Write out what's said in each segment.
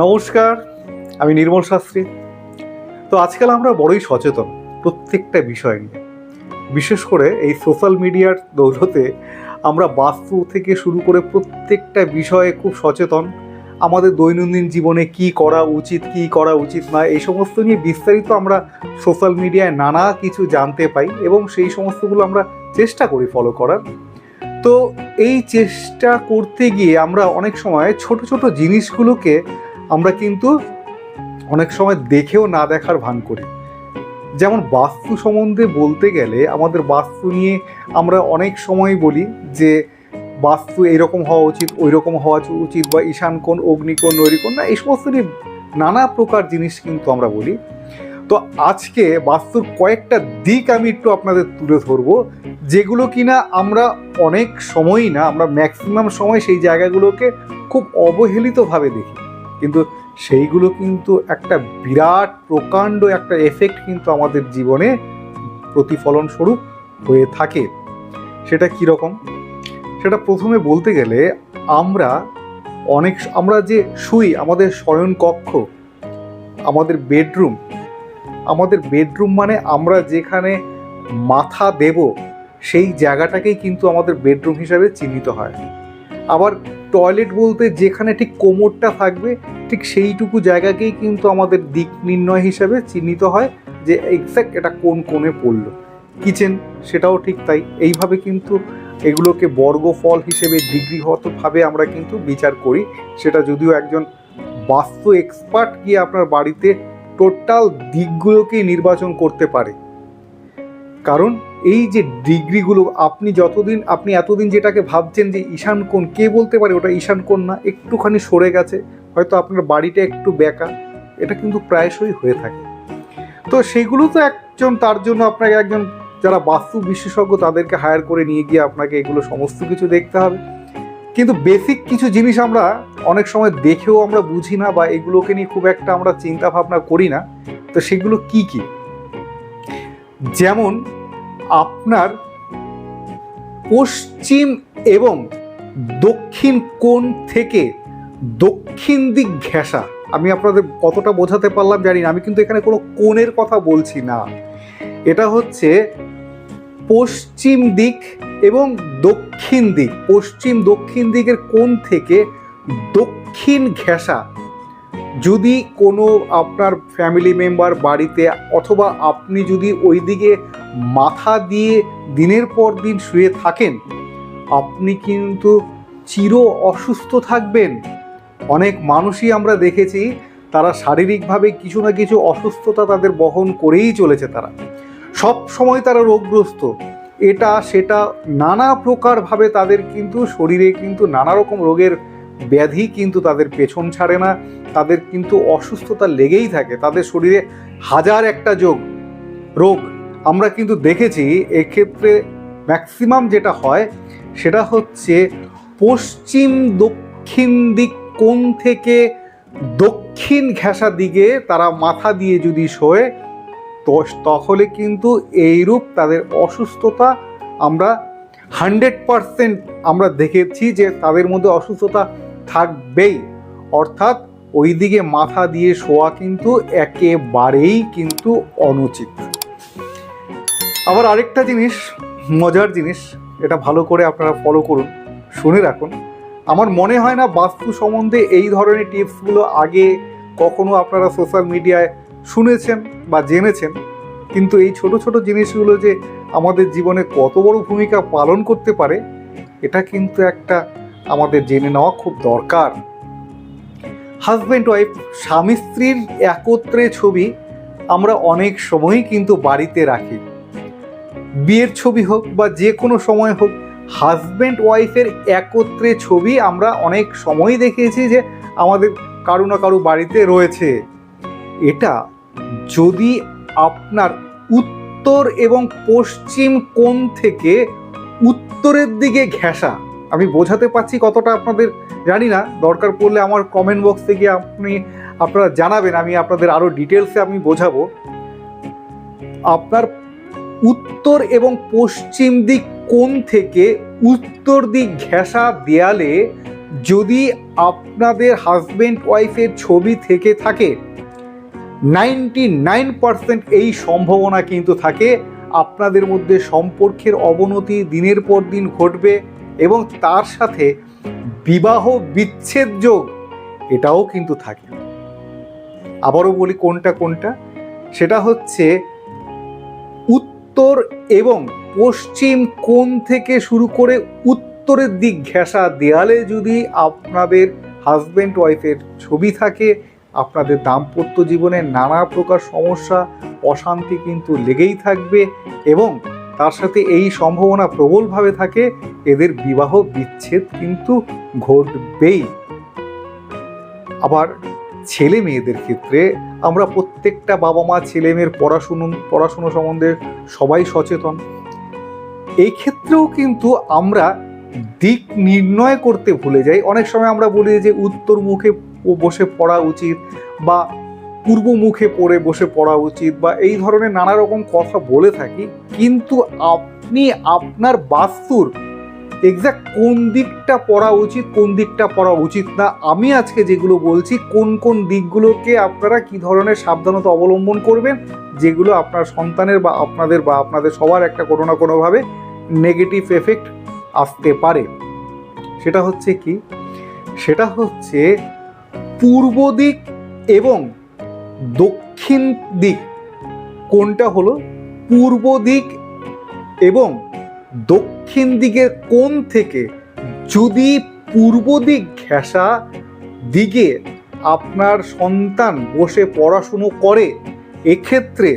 নমস্কার, আমি নির্মল শাস্ত্রী। তো আজকাল আমরা বড়ই সচেতন প্রত্যেকটা বিষয় নিয়ে। বিশেষ করে এই সোশ্যাল মিডিয়ার দৌলতে আমরা বাস্তু থেকে শুরু করে প্রত্যেকটা বিষয়ে খুব সচেতন। আমাদের দৈনন্দিন জীবনে কি করা উচিত, কি করা উচিত না, এই সমস্ত নিয়ে বিস্তারিত আমরা সোশ্যাল মিডিয়ায় নানা কিছু জানতে পাই এবং সেই সমস্তগুলো আমরা চেষ্টা করি ফলো করার। তো এই চেষ্টা করতে গিয়ে আমরা অনেক সময় ছোট ছোট জিনিসগুলোকে আমরা কিন্তু অনেক সময় দেখেও না দেখার ভান করি। যেমন বাস্তু সম্বন্ধে বলতে গেলে আমাদের বাস্তু নিয়ে আমরা অনেক সময় বলি যে, বাস্তু এইরকম হওয়া উচিত ওই রকম হওয়া উচিত বা ঈশান কোণ অগ্নিকোণ নৈরিকোণ না, এই সমস্ত নিয়ে নানা প্রকার জিনিস কিন্তু আমরা বলি। তো আজকে বাস্তুর কয়েকটা দিক আমি একটু আপনাদের তুলে ধরবো, যেগুলো কিনা আমরা অনেক সময়ই না, আমরা ম্যাক্সিমাম সময় সেই জায়গাগুলোকে খুব অবহেলিতভাবে দেখি। কিন্তু সেইগুলো কিন্তু একটা বিরাট প্রকাণ্ড একটা এফেক্ট কিন্তু আমাদের জীবনে প্রতিফলন স্বরূপ হয়ে থাকে। সেটা কীরকম সেটা প্রথমে বলতে গেলে আমরা অনেক আমরা যে শুই, আমাদের শয়ন কক্ষ আমাদের বেডরুম আমাদের বেডরুম মানে আমরা যেখানে মাথা দেব, সেই জায়গাটাকেই কিন্তু আমাদের বেডরুম হিসাবে চিহ্নিত হয়। আবার টয়লেট বলতে যেখানে ঠিক কোমরটা থাকবে, ঠিক সেইটুকু জায়গাকেই কিন্তু আমাদের দিক নির্ণয় হিসাবে চিহ্নিত হয় যে এক্স্যাক্ট এটা কোন কোণে পড়ল। কিচেন সেটাও ঠিক তাই। এইভাবে কিন্তু এগুলোকে বর্গফল হিসেবে ডিগ্রিগতভাবে আমরা কিন্তু বিচার করি। সেটা যদিও একজন বাস্তু এক্সপার্ট গিয়ে আপনার বাড়িতে টোটাল দিকগুলোকেই নির্বাচন করতে পারে। কারণ এই যে ডিগ্রিগুলো আপনি যতদিন, আপনি এতদিন যেটাকে ভাবছেন যে ঈশান কোণ, কে বলতে পারে ওটা ঈশান কোণ না, একটুখানি সরে গেছে, হয়তো আপনার বাড়িটা একটু বেঁকা, এটা কিন্তু প্রায়শই হয়ে থাকে। তো সেগুলো তো একজন, তার জন্য আপনাকে একজন যারা বাস্তু বিশেষজ্ঞ, তাদেরকে হায়ার করে নিয়ে গিয়ে আপনাকে এগুলো সমস্ত কিছু দেখতে হবে। কিন্তু বেসিক কিছু জিনিস আমরা অনেক সময় দেখেও আমরা বুঝি না বা এগুলোকে নিয়ে খুব একটা আমরা চিন্তা ভাবনা করি না। তো সেগুলো কি কি? যেমন আপনার পশ্চিম এবং দক্ষিণ কোণ থেকে দক্ষিণ দিক ঘেঁষা। আমি আপনাদের কতটা বোঝাতে পারলাম জানি না, আমি কিন্তু এখানে কোনো কোণের কথা বলছি না। এটা হচ্ছে পশ্চিম দিক এবং দক্ষিণ দিক। পশ্চিম দক্ষিণ দিকের কোণ থেকে দক্ষিণ ঘেঁষা। যদি কোনো আপনার ফ্যামিলি মেম্বার বাড়িতে অথবা আপনি যদি ওই দিকে মাথা দিয়ে দিনের পর দিন শুয়ে থাকেন, আপনি কিন্তু চির অসুস্থ থাকবেন। অনেক মানুষই আমরা দেখেছি তারা শারীরিকভাবে কিছু না কিছু অসুস্থতা তাদের বহন করেই চলেছে তারা। সব সময় তারা রোগগ্রস্ত। এটা, সেটা নানা প্রকারভাবে তাদের কিন্তু শরীরে কিন্তু নানা রকম রোগের ব্যাধি কিন্তু তাদের পেছন ছাড়ে না, তাদের কিন্তু অসুস্থতা লেগেই থাকে, তাদের শরীরে হাজার একটা যোগ, রোগ। আমরা কিন্তু দেখেছি এক্ষেত্রে ম্যাক্সিমাম যেটা হয়, সেটা হচ্ছে পশ্চিম দক্ষিণ দিক কোণ থেকে দক্ষিণ ঘেঁষা দিকে তারা মাথা দিয়ে যদি শোয়, তো তাহলে কিন্তু এইরূপ তাদের অসুস্থতা আমরা হান্ড্রেড পারসেন্ট আমরা দেখেছি যে তাদের মধ্যে অসুস্থতা থাকবেই। অর্থাৎ ওই দিকে মাথা দিয়ে শোয়া কিন্তু একেবারেই কিন্তু অনুচিত। আবার আরেকটা জিনিস, মজার জিনিস, এটা ভালো করে আপনারা ফলো করুন, শুনে রাখুন। আমার মনে হয় না বাস্তু সম্বন্ধে এই ধরনের টিপসগুলো আগে কখনো আপনারা সোশ্যাল মিডিয়ায় শুনেছেন বা জেনেছেন। কিন্তু এই ছোট ছোট জিনিসগুলো যে আমাদের জীবনে কত বড় ভূমিকা পালন করতে পারে, এটা কিন্তু একটা আমাদের জেনে নেওয়া খুব দরকার। হাজব্যান্ড ওয়াইফ স্বামী স্ত্রীর একত্রে ছবি আমরা অনেক সময়ই কিন্তু বাড়িতে রাখি। বিয়ের ছবি হোক বা যে কোনো সময় হোক হাজব্যান্ড ওয়াইফের একত্রে ছবি আমরা অনেক সময় দেখেছি যে আমাদের কারও না কারও বাড়িতে রয়েছে। এটা যদি আপনার উত্তর এবং পশ্চিম কোণ থেকে উত্তরের দিকে ঘেঁষা আমি বোঝাতে পারছি কতটা আপনাদের জানি না, দরকার পড়লে আমার কমেন্ট বক্স থেকে আপনি, আপনারা জানাবেন, আমি আপনাদের আরও ডিটেলসে আমি বোঝাবো। আপনার উত্তর এবং পশ্চিম দিক কোণ থেকে উত্তর দিক ঘেঁষা দেয়ালে যদি আপনাদের হাজবেন্ড ওয়াইফের ছবি থেকে থাকে নাইনটি নাইন পার্সেন্ট এই সম্ভাবনা কিন্তু থাকে। আপনাদের মধ্যে সম্পর্কের অবনতি দিনের পর দিন ঘটবে। এবং তার সাথে বিবাহ বিচ্ছেদ যোগ, এটাও কিন্তু থাকে। আবারও বলি কোনটা কোনটা? সেটা হচ্ছে উত্তর এবং পশ্চিম কোণ থেকে শুরু করে উত্তরের দিক ঘেঁষা দেয়ালে যদি আপনাদের হাজব্যান্ড ওয়াইফের ছবি থাকে, আপনাদের দাম্পত্য জীবনে নানা প্রকার সমস্যা, অশান্তি কিন্তু লেগেই থাকবে এবং তার সাথে এই সম্ভাবনা প্রবলভাবে থাকে, এদের বিবাহ বিচ্ছেদ কিন্তু ঘটবেই। আবার ছেলে মেয়েদের ক্ষেত্রে আমরা প্রত্যেকটা বাবা মা ছেলে মেয়ের পড়াশুনো পড়াশুনো সম্বন্ধে সবাই সচেতন। এই ক্ষেত্রেও কিন্তু আমরা দিক নির্ণয় করতে ভুলে যাই। অনেক সময় আমরা বলি যে, উত্তর মুখে বসে পড়া উচিত বা পূর্ব মুখে পড়ে বসে পড়া উচিত বা এই ধরনের নানা রকম কথা বলে থাকি, কিন্তু আপনি আপনার বাস্তুর এক্স্যাক্ট কোন দিকটা পড়া উচিত, কোন দিকটা পড়া উচিত না, আমি আজকে যেগুলো বলছি, কোন কোন দিকগুলোকে আপনারা কি ধরনের সাবধানতা অবলম্বন করবেন, যেগুলো আপনার সন্তানের বা আপনাদের বা আপনাদের সবার একটা কোনো না কোনোভাবে নেগেটিভ এফেক্ট আসতে পারে। সেটা হচ্ছে কি? সেটা হচ্ছে পূর্ব দিক এবং দক্ষিণ দিক। কোনটা হলো পূর্ব দিক এবং দক্ষিণ দিকের কোণ থেকে যদি পূর্ব দিক ঘেঁষা দিকে আপনার সন্তান বসে পড়াশুনো করে, এক্ষেত্রে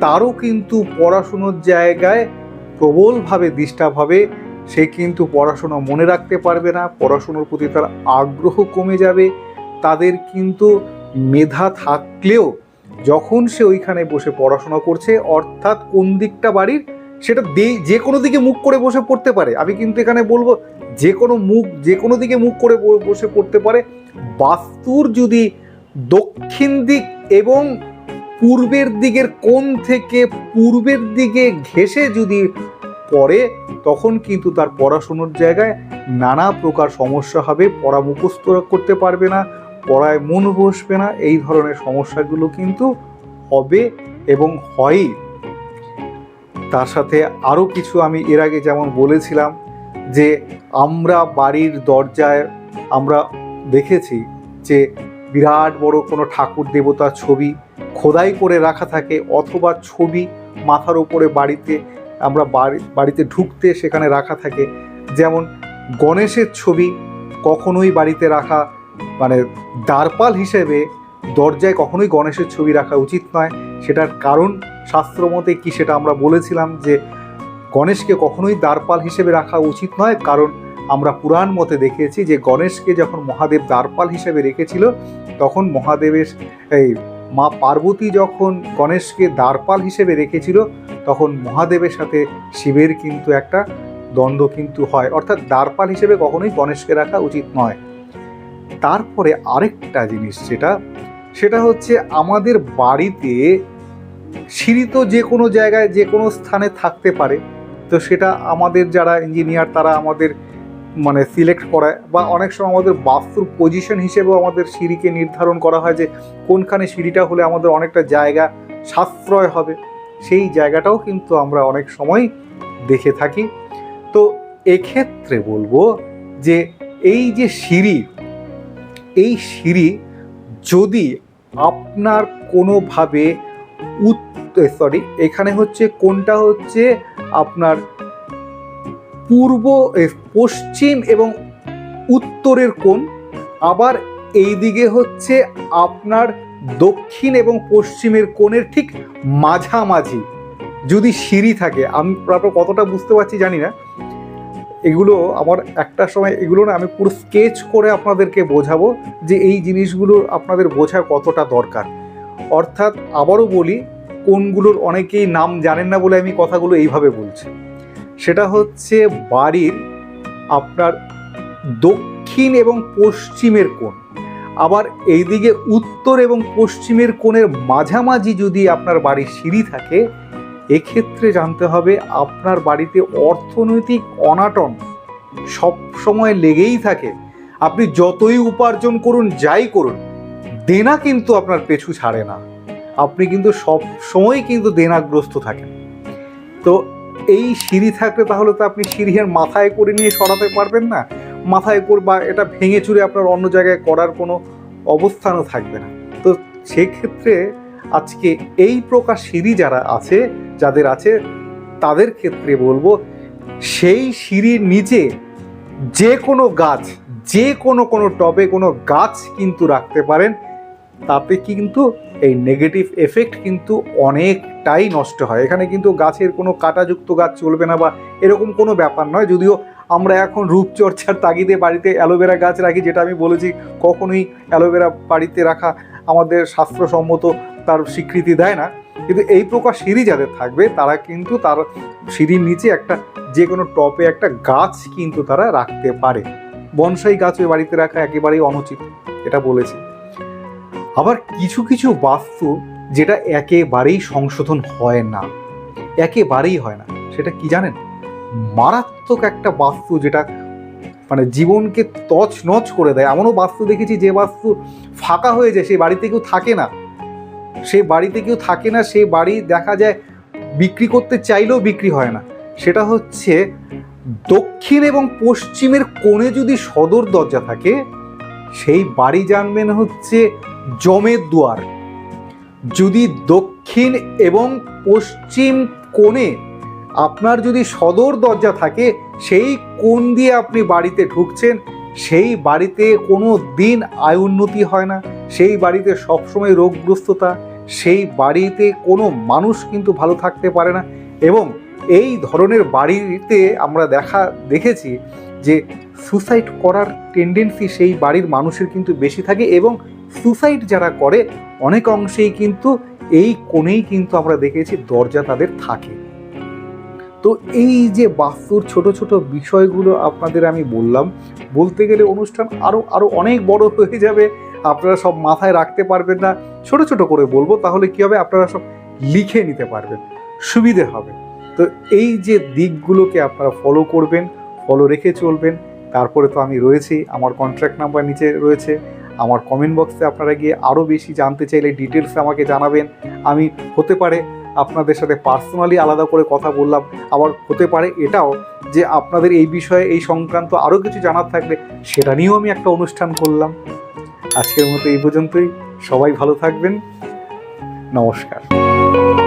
তারও কিন্তু পড়াশুনোর জায়গায় প্রবলভাবে ডিস্টার্ব হবে। সে কিন্তু পড়াশোনা মনে রাখতে পারবে না, পড়াশুনোর প্রতি তার আগ্রহ কমে যাবে। তাদের কিন্তু মেধা থাকলেও যখন সে ওইখানে বসে পড়াশোনা করছে, অর্থাৎ কোন দিকটা বাড়ির, সেটা যে কোনো দিকে মুখ করে বসে পড়তে পারে। আমি কিন্তু এখানে বলব, যে কোনো মুখ, যে কোনো দিকে মুখ করে বসে পড়তে পারে। বাস্তুর যদি দক্ষিণ দিক এবং পূর্বের দিকের কোণ থেকে পূর্বের দিকে ঘেসে যদি পড়ে, তখন কিন্তু তার পড়াশুনোর জায়গায় নানা প্রকার সমস্যা হবে, পড়া মুখস্থ করতে পারবে না। পড়ায় মন বসবে না, এই ধরনের সমস্যাগুলো কিন্তু হবে এবং হয়ই। তার সাথে আরও কিছু আমি এর আগে যেমন বলেছিলাম যে আমরা বাড়ির দরজায় আমরা দেখেছি যে বিরাট বড় কোনো ঠাকুর দেবতার ছবি খোদাই করে রাখা থাকে অথবা ছবি মাথার উপরে বাড়িতে আমরা বাড়ি, বাড়িতে ঢুকতে সেখানে রাখা থাকে। যেমন গণেশের ছবি কখনোই বাড়িতে রাখা মানে দ্বারপাল হিসেবে দরজায় কখনোই গণেশের ছবি রাখা উচিত নয়। সেটার কারণ শাস্ত্রমতে কি সেটা আমরা বলেছিলাম যে গণেশকে কখনোই দ্বারপাল হিসেবে রাখা উচিত নয়। কারণ আমরা পুরাণ মতে দেখেছি যে গণেশকে যখন মহাদেব দ্বারপাল হিসেবে রেখেছিল, তখন মহাদেবের এই মা পার্বতী যখন গণেশকে দ্বারপাল হিসেবে রেখেছিল, তখন মহাদেবের সাথে শিবের কিন্তু একটা দ্বন্দ্ব কিন্তু হয়। অর্থাৎ দ্বারপাল হিসেবে কখনোই গণেশকে রাখা উচিত নয়। তারপরে আরেকটা জিনিস যেটা, সেটা হচ্ছে আমাদের বাড়িতে সিঁড়ি তো যে কোনো জায়গায়, যে কোনো স্থানে থাকতে পারে। তো সেটা আমাদের যারা ইঞ্জিনিয়ার তারা আমাদের মানে সিলেক্ট করায় বা অনেক সময় আমাদের বাস্তুর পজিশন হিসেবেও আমাদের সিঁড়িকে নির্ধারণ করা হয় যে কোনখানে সিঁড়িটা হলে আমাদের অনেকটা জায়গা সাশ্রয় হবে। সেই জায়গাটাও কিন্তু আমরা অনেক সময় দেখে থাকি। তো এক্ষেত্রে বলব যে এই যে সিঁড়ি এই সিঁড়ি যদি আপনার কোনোভাবে সরি এখানে হচ্ছে কোনটা হচ্ছে আপনার পূর্ব পশ্চিম এবং উত্তরের কোণ, আবার এই দিকে হচ্ছে আপনার দক্ষিণ এবং পশ্চিমের কোণের ঠিক মাঝামাঝি যদি সিঁড়ি থাকে, আমি আপনার কতটা বুঝতে পারছি জানি না এগুলো আমার একটা সময় এগুলো না আমি পুরো স্কেচ করে আপনাদেরকে বোঝাবো যে এই জিনিসগুলো আপনাদের বোঝা কতটা দরকার। অর্থাৎ আবারও বলি, কোনগুলোর অনেকেই নাম জানেন না বলে আমি কথাগুলো এইভাবে বলছি। সেটা হচ্ছে বাড়ির আপনার দক্ষিণ এবং পশ্চিমের কোণ। আবার এইদিকে উত্তর এবং পশ্চিমের কোণের মাঝামাঝি যদি আপনার বাড়ির সিঁড়ি থাকে এক্ষেত্রে জানতে হবে আপনার বাড়িতে অর্থনৈতিক অনাটন সব সময় লেগেই থাকে। আপনি যতই উপার্জন করুন, যাই করুন, দেনা কিন্তু আপনার পেছু ছাড়ে না। আপনি কিন্তু সব সময় কিন্তু দেনাগ্রস্ত থাকেন। তো এই সিঁড়ি থাকলে তাহলে তো আপনি সিঁড়ির মাথায় করে নিয়ে সরাতে পারবেন না। মাথায় বা এটা ভেঙে চুরে আপনার অন্য জায়গায় করার কোনো অবস্থানও থাকবে না। তো সেক্ষেত্রে আজকে এই প্রকার সিঁড়ি যারা আছে যাদের আছে, তাদের ক্ষেত্রে বলব, সেই সিঁড়ির নিচে যে কোনো গাছ, যে কোনো কোনো টবে কোনো গাছ কিন্তু রাখতে পারেন, তাতে কিন্তু এই নেগেটিভ এফেক্ট কিন্তু অনেকটাই নষ্ট হয়। এখানে কিন্তু গাছের কোনো কাটাযুক্ত গাছ চলবে না বা এরকম কোনো ব্যাপার নয়। যদিও আমরা এখন রূপচর্চার তাগিদে বাড়িতে অ্যালোভেরা গাছ রাখি, যেটা আমি বলেছি, কখনোই অ্যালোভেরা বাড়িতে রাখা আমাদের শাস্ত্রসম্মত তার স্বীকৃতি দেয় না। কিন্তু এই প্রকার সিঁড়ি যাদের থাকবে, তারা কিন্তু তার সিঁড়ির নিচে একটা যে কোনো টপে একটা গাছ কিন্তু তারা রাখতে পারে। বনসাই গাছ ওই বাড়িতে রাখা একেবারেই অনুচিত, এটা বলেছি। আবার কিছু কিছু বাস্তু যেটা একেবারেই সংশোধন হয় না, একেবারেই হয় না, সেটা কি জানেন? মারাত্মক একটা বাস্তু যেটা মানে জীবনকে তছ নচ করে দেয়। এমনও বাস্তু দেখেছি যে বাস্তু ফাঁকা হয়ে যায়, সেই বাড়িতে কেউ থাকে না। সেই বাড়িতে কেউ থাকে না সেই বাড়ি দেখা যায় বিক্রি করতে চাইলেও বিক্রি হয় না। সেটা হচ্ছে দক্ষিণ এবং পশ্চিমের কোণে যদি সদর দরজা থাকে, সেই বাড়ি জানবেন হচ্ছে জমের দুয়ার। যদি দক্ষিণ এবং পশ্চিম কোণে আপনার যদি সদর দরজা থাকে, সেই কোণ দিয়ে আপনি বাড়িতে ঢুকছেন সেই বাড়িতে কোনো দিন আয় উন্নতি হয় না, সেই বাড়িতে সবসময় রোগগ্রস্ততা, সেই বাড়িতে কোনো মানুষ কিন্তু ভালো থাকতে পারে না এবং এই ধরনের বাড়িতে আমরা দেখা, দেখেছি যে সুসাইড করার টেন্ডেন্সি সেই বাড়ির মানুষের কিন্তু বেশি থাকে এবং সুসাইড যারা করে অনেক অংশেই কিন্তু এই কোণেই কিন্তু আমরা দেখেছি দরজা তাদের থাকে। তো এই যে বাস্তুর ছোট ছোট বিষয়গুলো আপনাদের আমি বললাম, বলতে গেলে অনুষ্ঠান আরও আরও অনেক বড় হয়ে যাবে, আপনারা সব মাথায় রাখতে পারবেন না। ছোট ছোট করে বলব, তাহলে কি হবে? আপনারা সব লিখে নিতে পারবেন, সুবিধে হবে। তো এই যে দিকগুলোকে আপনারা ফলো করবেন ফলো রেখে চলবেন, তারপরে তো আমি রয়েছি, আমার কন্ট্যাক্ট নাম্বার নিচে রয়েছে, আমার কমেন্ট বক্সে আপনারা গিয়ে আরও বেশি জানতে চাইলে ডিটেলস আমাকে জানাবেন, আমি হতে পারে আপনাদের সাথে পার্সোনালি আলাদা করে কথা বললাম, আবার হতে পারে এটাও যে আপনাদের এই বিষয়ে, এই সংক্রান্ত আরও কিছু জানার থাকলে সেটা নিয়েও আমি একটা অনুষ্ঠান করলাম। আজকের মতো এই পর্যন্তই। সবাই ভালো থাকবেন। নমস্কার।